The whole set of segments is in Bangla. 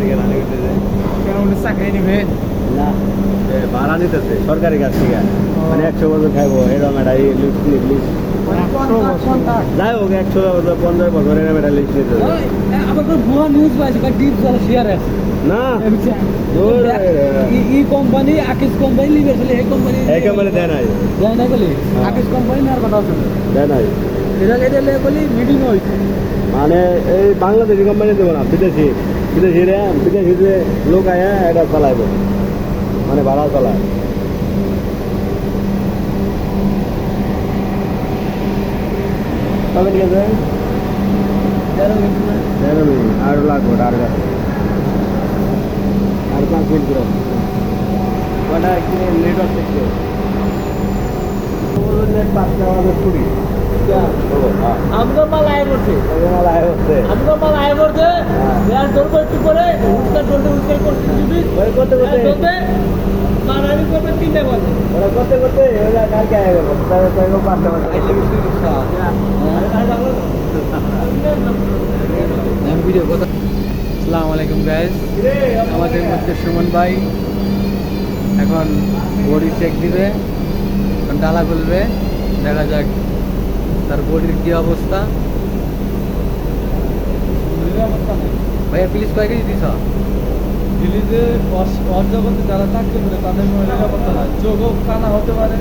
তারিখে রানি করতেছে কেন বলে চাকরি নেবেন না। ভাড়া নিতেছে সরকারি কাছ থেকে। মানে একশো বছর খাইবো এরকম একটা এই লিস্ট লিস্ট। যাই হোক একশো বছর পঞ্চাশ বছর এরকম একটা লিস্ট নিতে ভুয়া নিউজ পাইছে বা ডিপ জল শেয়ার আছে। না। ই কোম্পানি আকিস কোম্পানি লিবে আসলে এই কোম্পানি না আকিস কোম্পানি নেওয়ার কথা আছে। দেয় নাই। এটা এটা লে মিটিং হইছে মানে এই বাংলাদেশি কোম্পানি দেবো না বিদেশি। বিদেশিরা বিদেশিতে লোক আয়া এটা চালাইব মানে ভাড়া চালায় কবে ঠিক আছে তেরো মিনিট আরও লাগবে আর আর পাঁচ মিনিট করে কটা নেটওয়ার্ক দেখছে মাল আয় করছে আয় করছে একটু করে উস্কার উস্কার করতে দিবি। করতে করবে তিনটে ওরা করতে করতে ওরা কালকে আগে গেল। তাহলে তো পাঁচটা বাজে। ভিডিও কথা আসসালামু আলাইকুম গাইজ আমাদের মধ্যে সুমন ভাই। এখন বডি চেক দিবে এখন ডালা খুলবে। দেখা যাক তার বডির কি অবস্থা। ভাইয়া প্লিজ কয় কেজি দিছ? দিল্লিতে অর্জগতে যারা চাকরি করে তাদের কোনো নিরাপত্তা নাই। চোখও কানা হতে পারে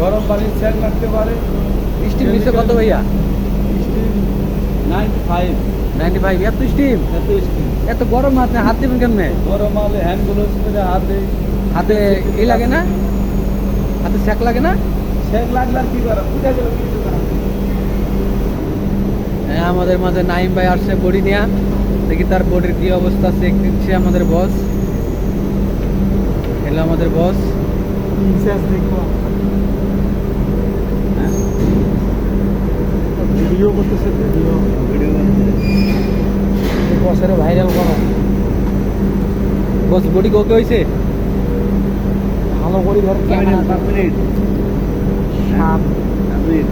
গরম পানির স্যাক লাগতে পারে। স্টিম দিছে কত ভাইয়া? নাইনটি ফাইভ নাইনটি ফাইভ এত স্টিম এত স্টিম এত গরম হাতে হাত দেবেন কেমনে? গরম হলে হ্যান্ড গ্লোভস করে হাতে হাতে এই লাগে না? হাতে স্যাক লাগে না? স্যাক লাগলে আর কি করা? বুঝা গেল? কিছু হ্যাঁ আমাদের মাঝে নাইম ভাই আসছে বডি নিয়ে। দেখি তার বডির কি অবস্থা চেক দিচ্ছে আমাদের বস এলো আমাদের বস ভিডিও করতেছে ভিডিও বসের ভাইরাল করো বস বডি কোকে হয়েছে? ভালো বডি ধর পাঁচ মিনিট সাপ মিনিট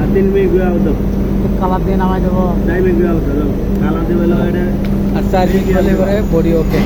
আর তিন মিনিট কালার দিয়ে নামাই দেবো। আর চার মিনিট হলে করে বডি ওকে